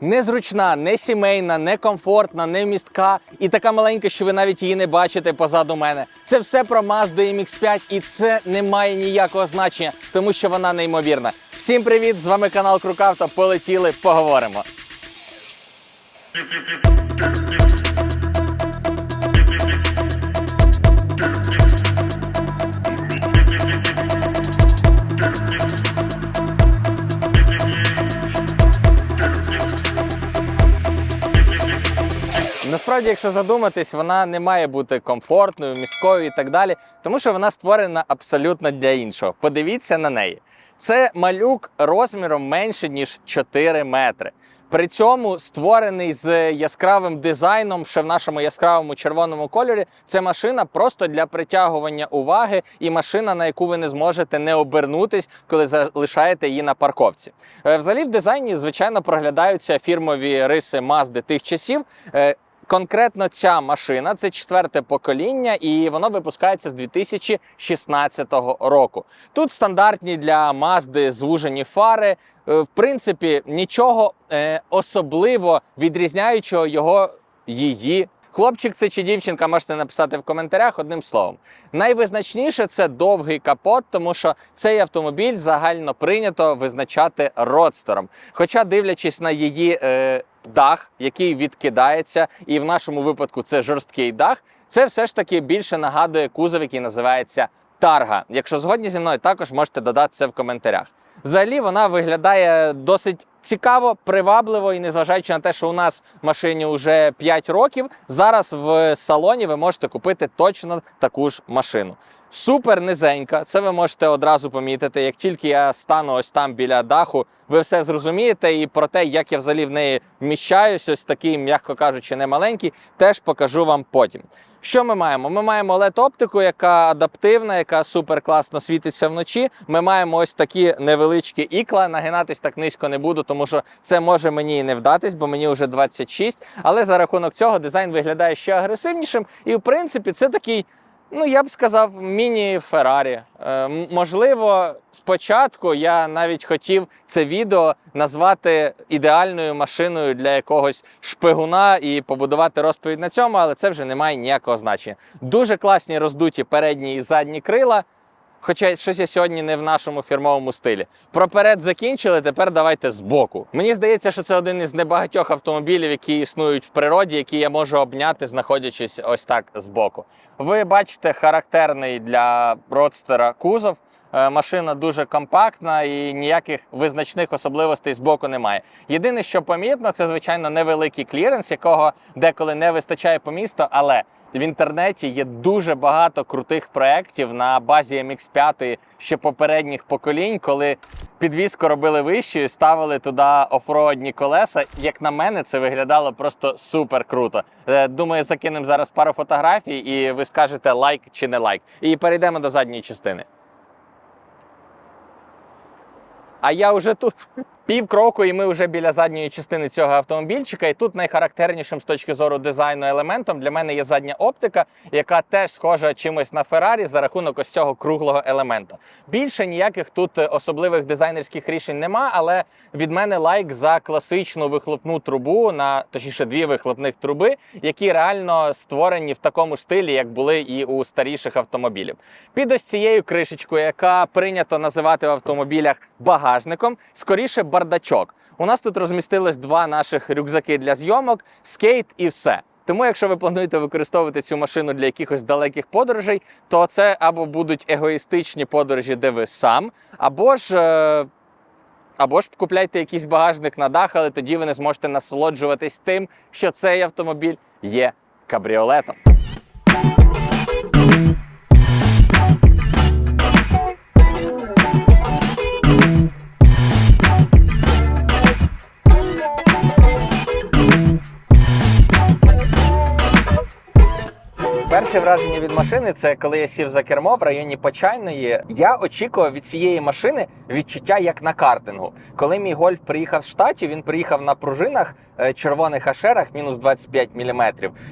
Незручна, не сімейна, не комфортна, не містка і така маленька, що ви навіть її не бачите позаду мене. Це все про Mazda MX-5 і це не має ніякого значення, тому що вона неймовірна. Всім привіт! З вами канал Крукавто. Полетіли, поговоримо. Насправді, якщо задуматись, вона не має бути комфортною, місткою і так далі, тому що вона створена абсолютно для іншого. Подивіться на неї. Це малюк розміром менше ніж 4 метри. При цьому створений з яскравим дизайном, ще в нашому яскравому червоному кольорі. Це машина просто для притягування уваги і машина, на яку ви не зможете не обернутись, коли залишаєте її на парковці. Е, Взагалі, в дизайні, звичайно, проглядаються фірмові риси Mazda тих часів. Конкретно ця машина це четверте покоління, і воно випускається з 2016 року. Тут стандартні для Mazda звужені фари. Е, В принципі, нічого е, особливо відрізняючого його її. Хлопчик це чи дівчинка, можете написати в коментарях одним словом. Найвизначніше це довгий капот, тому що цей автомобіль загально прийнято визначати родстером. Хоча, дивлячись на її е, дах, який відкидається, і в нашому випадку це жорсткий дах, це все ж таки більше нагадує кузов, який називається Тарга. Якщо згодні зі мною, також можете додати це в коментарях. Взагалі вона виглядає досить цікаво, привабливо і незважаючи на те, що у нас машині вже 5 років, зараз в салоні ви можете купити точно таку ж машину. Супер низенька, це ви можете одразу помітити. Як тільки я стану ось там біля даху, ви все зрозумієте. І про те, як я взагалі в неї вміщаюсь, ось такий, м'яко кажучи, не маленький, теж покажу вам потім. Що ми маємо? Ми маємо led оптику яка адаптивна, яка супер класно світиться вночі. Ми маємо ось такі невеличкі ікла. Нагинатись так низько не буду, тому що це може мені і не вдатись, бо мені вже 26. Але за рахунок цього дизайн виглядає ще агресивнішим. І в принципі, це такий. Ну, я б сказав, міні-Феррарі. Е, можливо, спочатку я навіть хотів це відео назвати ідеальною машиною для якогось шпигуна і побудувати розповідь на цьому, але це вже не має ніякого значення. Дуже класні роздуті передні і задні крила. Хоча щось я сьогодні не в нашому фірмовому стилі. Проперед закінчили, тепер давайте збоку. Мені здається, що це один із небагатьох автомобілів, які існують в природі, які я можу обняти, знаходячись ось так збоку. Ви бачите характерний для родстера кузов. Е, Машина дуже компактна і ніяких визначних особливостей з боку немає. Єдине, що помітно, це звичайно невеликий кліренс, якого деколи не вистачає по місту, але в інтернеті є дуже багато крутих проєктів на базі MX5 ще попередніх поколінь, коли підвіску робили вищою, ставили туди офроадні колеса. Як на мене, це виглядало просто супер круто. Е, Думаю, закинемо зараз пару фотографій, і ви скажете лайк чи не лайк. І перейдемо до задньої частини. А я вже тут. Пів кроку, і ми вже біля задньої частини цього автомобільчика. І тут найхарактернішим з точки зору дизайну елементом для мене є задня оптика, яка теж схожа чимось на Феррарі за рахунок ось цього круглого елемента. Більше ніяких тут е, особливих дизайнерських рішень нема, але від мене лайк за класичну вихлопну трубу, на точніше дві вихлопних труби, які реально створені в такому стилі, як були і у старіших автомобілів. Під ось цією кришечкою, яка прийнято називати в автомобілях багажником, скоріше бардачок. У нас тут розмістились два наших рюкзаки для зйомок, скейт і все. Тому, якщо ви плануєте використовувати цю машину для якихось далеких подорожей, то це або будуть егоїстичні подорожі, де ви сам, або ж. е, Або ж купляйте якийсь багажник на дах, але тоді ви не зможете насолоджуватись тим, що цей автомобіль є кабріолетом. Перше враження від машини це коли я сів за кермо в районі Почайної. Я очікував від цієї машини відчуття як на картингу. Коли мій гольф приїхав з штатів, він приїхав на пружинах е, червоних ашерах мінус 25 мм.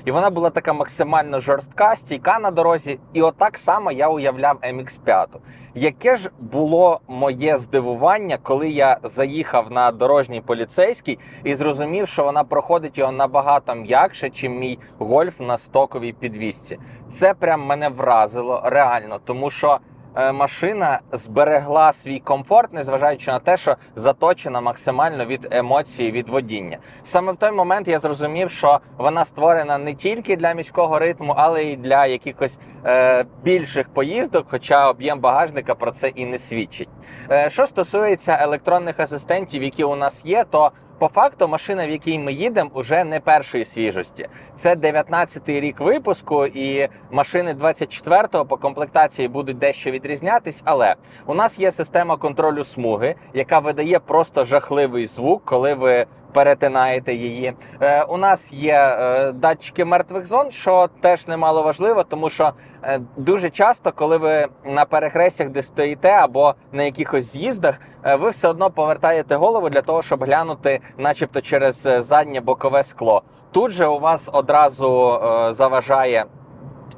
І вона була така максимально жорстка, стійка на дорозі. І отак само я уявляв MX5. Яке ж було моє здивування, коли я заїхав на дорожній поліцейський і зрозумів, що вона проходить його набагато м'якше, чим мій гольф на стоковій підвісці. Це прям мене вразило реально, тому що. е, Машина зберегла свій комфорт, незважаючи на те, що заточена максимально від емоцій від водіння. Саме в той момент я зрозумів, що вона створена не тільки для міського ритму, але й для якихось е, більших поїздок, хоча об'єм багажника про це і не свідчить. Е, що стосується електронних асистентів, які у нас є, то по факту машина, в якій ми їдемо, уже не першої свіжості. Це 19-й рік випуску, і машини 24-го по комплектації будуть дещо відрізнятись. Але у нас є система контролю смуги, яка видає просто жахливий звук, коли ви перетинаєте її. Е, у нас є е, датчики мертвих зон, що теж немало важливо, тому що е, дуже часто, коли ви на перехрестях, де стоїте, або на якихось з'їздах, е, ви все одно повертаєте голову для того, щоб глянути, начебто, через е, заднє бокове скло. Тут же у вас одразу е, заважає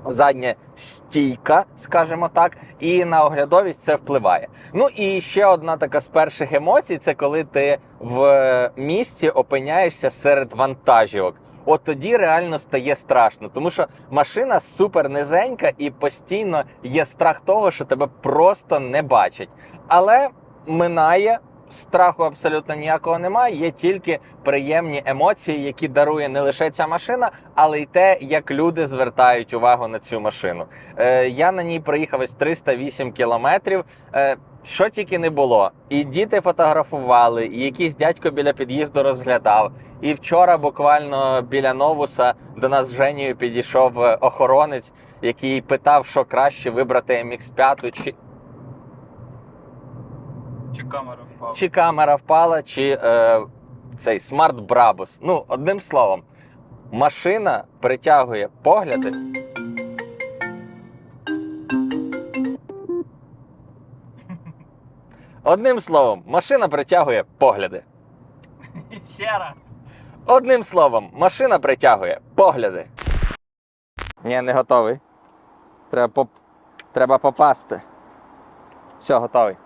задня стійка, скажімо так, і на оглядовість це впливає. Ну і ще одна така з перших емоцій: це коли ти в місті опиняєшся серед вантажівок. От тоді реально стає страшно, тому що машина супер низенька і постійно є страх того, що тебе просто не бачать. Але минає. Страху абсолютно ніякого немає, є тільки приємні емоції, які дарує не лише ця машина, але й те, як люди звертають увагу на цю машину. Е, я на ній проїхав ось 308 кілометрів. Е, що тільки не було, і діти фотографували, і якийсь дядько біля під'їзду розглядав. І вчора буквально біля новуса до нас з Женією підійшов е, охоронець, який питав, що краще вибрати MX5 чи Чи впала? Чи камера впала, чи е, цей смарт Брабус. Ну, одним словом, машина притягує погляди. Одним словом, машина притягує погляди. Ще раз. Одним словом, машина притягує погляди. Ні, не готовий. Треба, поп... Треба попасти. Все, готовий.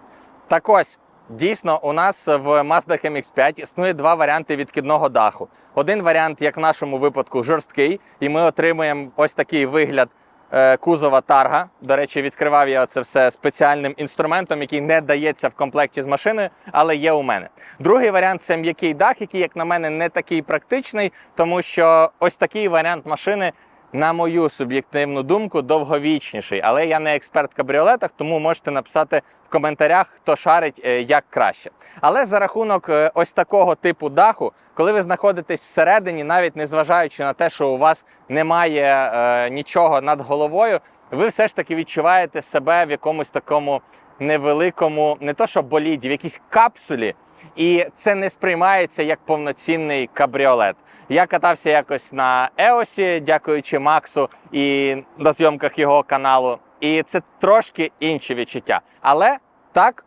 Так ось, дійсно, у нас в Mazda MX5 існує два варіанти відкидного даху. Один варіант, як в нашому випадку, жорсткий, і ми отримуємо ось такий вигляд е, кузова тарга. До речі, відкривав я це все спеціальним інструментом, який не дається в комплекті з машиною, але є у мене. Другий варіант це м'який дах, який, як на мене, не такий практичний, тому що ось такий варіант машини. На мою суб'єктивну думку, довговічніший, але я не експерт в кабріолетах, тому можете написати в коментарях, хто шарить е, як краще. Але за рахунок е, ось такого типу даху, коли ви знаходитесь всередині, навіть незважаючи на те, що у вас немає е, нічого над головою, ви все ж таки відчуваєте себе в якомусь такому невеликому, не то що боліді, в якійсь капсулі, і це не сприймається як повноцінний кабріолет. Я катався якось на Еосі, дякуючи Максу і на зйомках його каналу. І це трошки інші відчуття. Але так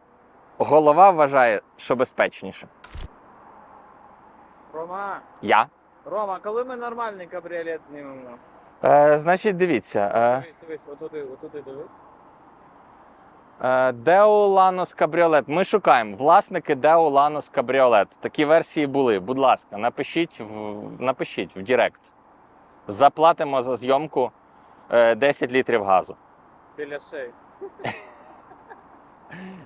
голова вважає, що безпечніше. Рома, Я. Рома, коли ми нормальний кабріолет знімемо? Е, значить, дивіться. Е, Дивись, дивись, отуди, отуди дивись. Е, Ланос Кабріолет. Ми шукаємо власники Део Ланос Кабріолет. Такі версії були. Будь ласка, напишіть в, напишіть в Директ. Заплатимо за зйомку е, 10 літрів газу. Біля шеї.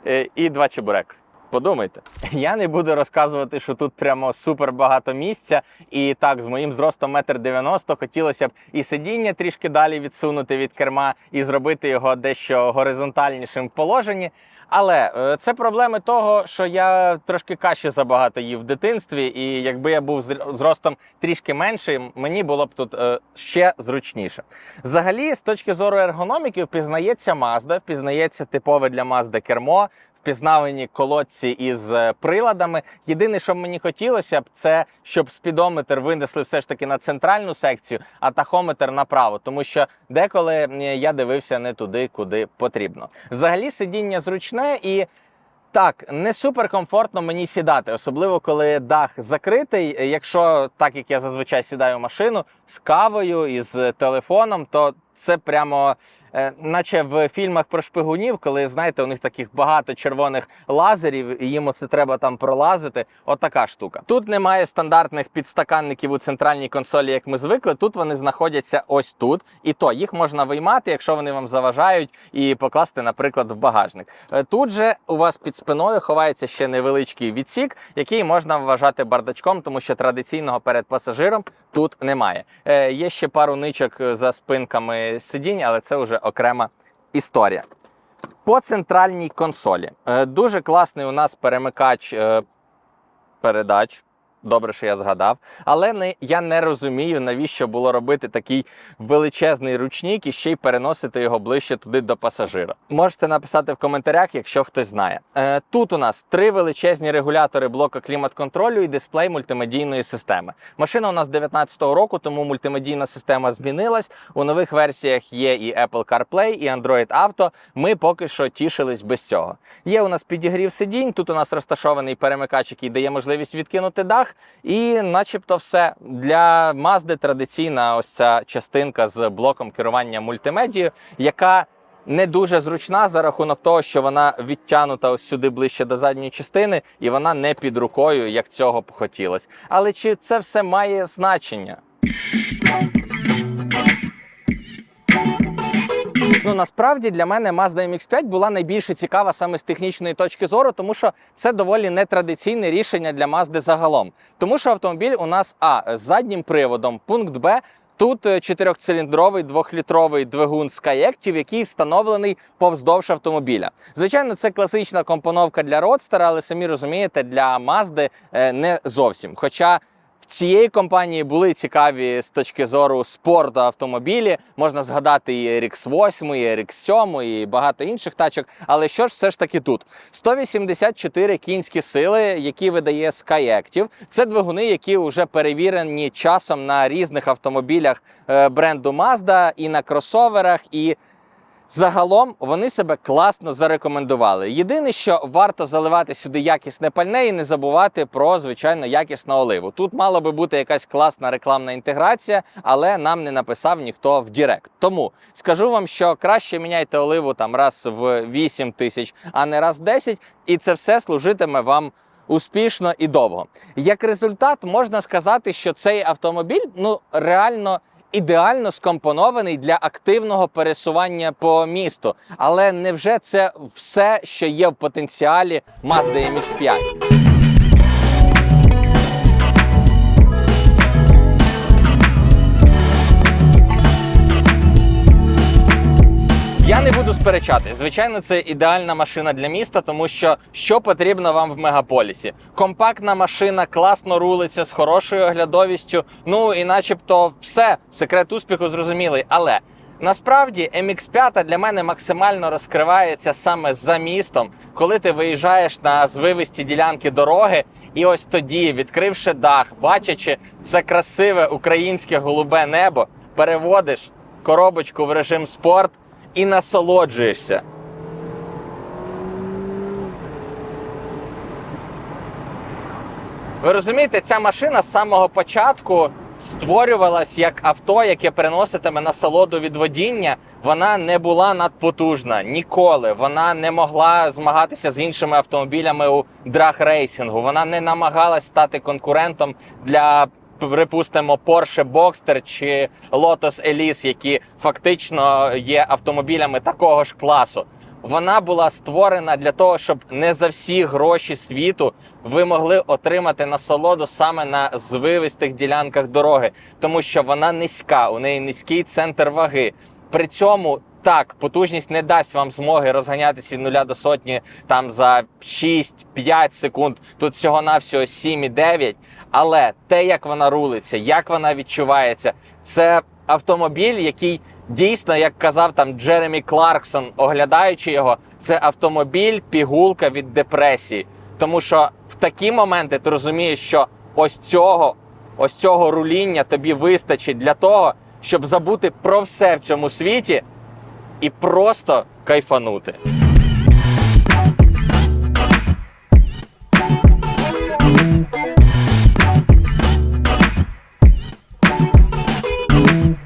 Е, і два чебурек. Подумайте, я не буду розказувати, що тут прямо супер багато місця. І так, з моїм зростом 1,90 м хотілося б і сидіння трішки далі відсунути від керма, і зробити його дещо горизонтальнішим в положенні. Але е, це проблеми того, що я трошки каші забагато їв в дитинстві, і якби я був зр- зростом трішки менший, мені було б тут е, ще зручніше. Взагалі, з точки зору ергономіки, впізнається Mazda, впізнається типове для Mazda кермо, впізнавані колодці із е, приладами. Єдине, що мені хотілося б, це щоб спідометр винесли все ж таки на центральну секцію, а тахометр направо, тому що деколи я дивився не туди, куди потрібно. Взагалі сидіння зручне і. Так, не супер комфортно мені сідати, особливо коли дах закритий. Якщо так як я зазвичай сідаю в машину з кавою і з телефоном, то це прямо е, наче в фільмах про шпигунів, коли знаєте, у них таких багато червоних лазерів, і їм оце треба там пролазити. Отака штука. Тут немає стандартних підстаканників у центральній консолі, як ми звикли. Тут вони знаходяться ось тут, і то їх можна виймати, якщо вони вам заважають, і покласти, наприклад, в багажник. Е, Тут же у вас під спиною ховається ще невеличкий відсік, який можна вважати бардачком, тому що традиційного перед пасажиром тут немає. Е, Є ще пару ничок за спинками сидінь, але це вже окрема історія. По центральній консолі Е, дуже класний у нас перемикач е, передач. Добре, що я згадав, але не я не розумію, навіщо було робити такий величезний ручник і ще й переносити його ближче туди до пасажира. Можете написати в коментарях, якщо хтось знає. Е, тут у нас три величезні регулятори блока клімат-контролю і дисплей мультимедійної системи. Машина у нас 19-го року, тому мультимедійна система змінилась. У нових версіях є і Apple CarPlay, і Android Auto. Ми поки що тішились без цього. Є у нас підігрів сидінь. Тут у нас розташований перемикач, який дає можливість відкинути дах. І, начебто, все для Mazda традиційна ось ця частинка з блоком керування мультимедією, яка не дуже зручна за рахунок того, що вона відтянута ось сюди ближче до задньої частини, і вона не під рукою, як цього б хотілося. Але чи це все має значення? Ну насправді для мене Mazda MX-5 була найбільше цікава саме з технічної точки зору, тому що це доволі нетрадиційне рішення для Mazda загалом. Тому що автомобіль у нас А з заднім приводом, пункт Б. Тут е, чотирьохциліндровий двохлітровий двигун Skyactiv, який встановлений повздовж автомобіля. Звичайно, це класична компоновка для родстера, але самі розумієте, для Mazda е, не зовсім. Хоча в цієї компанії були цікаві з точки зору спорту автомобілі. Можна згадати і RX 8, і RX 7, і багато інших тачок. Але що ж все ж таки тут? 184 кінські сили, які видає Skyactiv. Це двигуни, які вже перевірені часом на різних автомобілях е, бренду Mazda і на кросоверах. і Загалом вони себе класно зарекомендували. Єдине, що варто заливати сюди якісне пальне і не забувати про звичайно якісну оливу. Тут мала би бути якась класна рекламна інтеграція, але нам не написав ніхто в Дірект. Тому скажу вам, що краще міняйте оливу там раз в 8 тисяч, а не раз в 10, і це все служитиме вам. Успішно і довго. Як результат, можна сказати, що цей автомобіль ну реально ідеально скомпонований для активного пересування по місту. Але невже це все, що є в потенціалі Mazda MX-5? Я не буду сперечати. Звичайно, це ідеальна машина для міста, тому що що потрібно вам в мегаполісі? Компактна машина, класно рулиться з хорошою оглядовістю. Ну і начебто все, секрет успіху зрозумілий. Але насправді MX5 для мене максимально розкривається саме за містом, коли ти виїжджаєш на звивисті ділянки дороги. І ось тоді, відкривши дах, бачачи це красиве українське голубе небо, переводиш коробочку в режим спорт і насолоджуєшся. Ви розумієте, ця машина з самого початку створювалась як авто, яке приноситиме насолоду від водіння. Вона не була надпотужна ніколи. Вона не могла змагатися з іншими автомобілями у драг-рейсингу. Вона не намагалась стати конкурентом для припустимо, Porsche Boxster чи Lotus Elise, які фактично є автомобілями такого ж класу. Вона була створена для того, щоб не за всі гроші світу ви могли отримати насолоду саме на звивистих ділянках дороги, тому що вона низька, у неї низький центр ваги. При цьому так, потужність не дасть вам змоги розганятися від нуля до сотні там за 6-5 секунд. Тут всього-навсього 7,9. Але те, як вона рулиться, як вона відчувається, це автомобіль, який Дійсно, як казав там Джеремі Кларксон, оглядаючи його, це автомобіль пігулка від депресії. Тому що в такі моменти ти розумієш, що ось цього, ось цього руління тобі вистачить для того, щоб забути про все в цьому світі і просто кайфанути.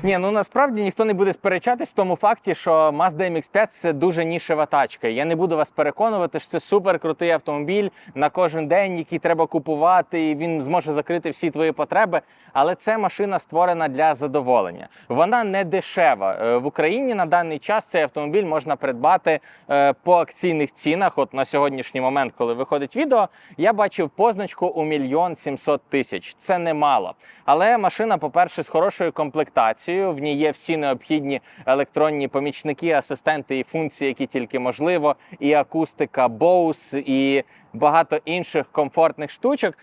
Ні, ну насправді ніхто не буде сперечатись в тому факті, що Mazda MX-5 це дуже нішева тачка. Я не буду вас переконувати, що це супер крутий автомобіль на кожен день, який треба купувати, і він зможе закрити всі твої потреби. Але це машина створена для задоволення. Вона не дешева. Е, В Україні на даний час цей автомобіль можна придбати е, по акційних цінах. От на сьогоднішній момент, коли виходить відео, я бачив позначку у мільйон сімсот тисяч. Це немало. Але машина, по-перше, з хорошою комплектацією. В ній є всі необхідні електронні помічники, асистенти і функції, які тільки можливо, і акустика Bose, і багато інших комфортних штучок.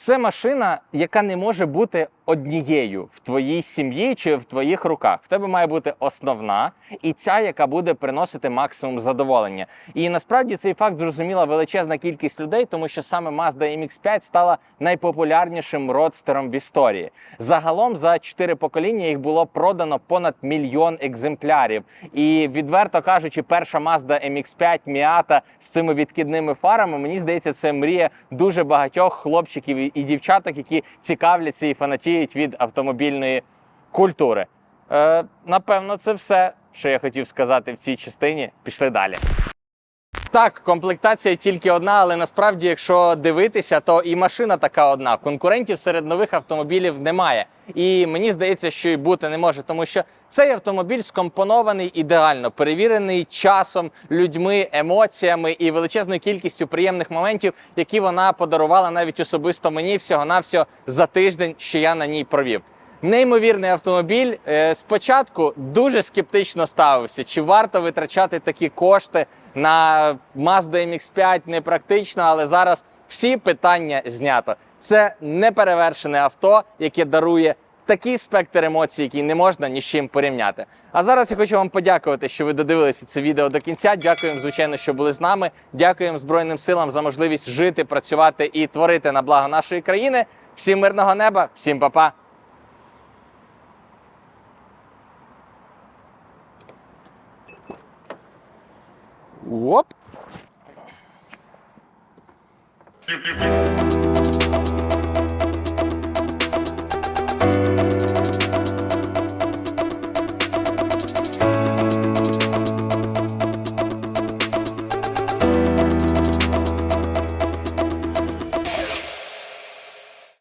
Це машина, яка не може бути однією в твоїй сім'ї чи в твоїх руках. В тебе має бути основна і ця, яка буде приносити максимум задоволення. І насправді цей факт зрозуміла величезна кількість людей, тому що саме Mazda MX-5 стала найпопулярнішим родстером в історії. Загалом за чотири покоління їх було продано понад мільйон екземплярів. І відверто кажучи, перша Mazda MX-5 Miata з цими відкидними фарами, мені здається, це мрія дуже багатьох хлопчиків і- і дівчаток, які цікавляться і фанатіють від автомобільної культури. Е, напевно, це все, що я хотів сказати в цій частині. Пішли далі. Так, комплектація тільки одна, але насправді, якщо дивитися, то і машина така одна. Конкурентів серед нових автомобілів немає. І мені здається, що і бути не може, тому що цей автомобіль скомпонований ідеально, перевірений часом, людьми, емоціями і величезною кількістю приємних моментів, які вона подарувала навіть особисто мені всього-навсього за тиждень, що я на ній провів. Неймовірний автомобіль. Е, Спочатку дуже скептично ставився, чи варто витрачати такі кошти на Mazda MX-5 непрактично, але зараз всі питання знято. Це неперевершене авто, яке дарує такий спектр емоцій, який не можна ні з чим порівняти. А зараз я хочу вам подякувати, що ви додивилися це відео до кінця. Дякуємо, звичайно, що були з нами. Дякуємо Збройним силам за можливість жити, працювати і творити на благо нашої країни. Всім мирного неба, всім па-па! Оп!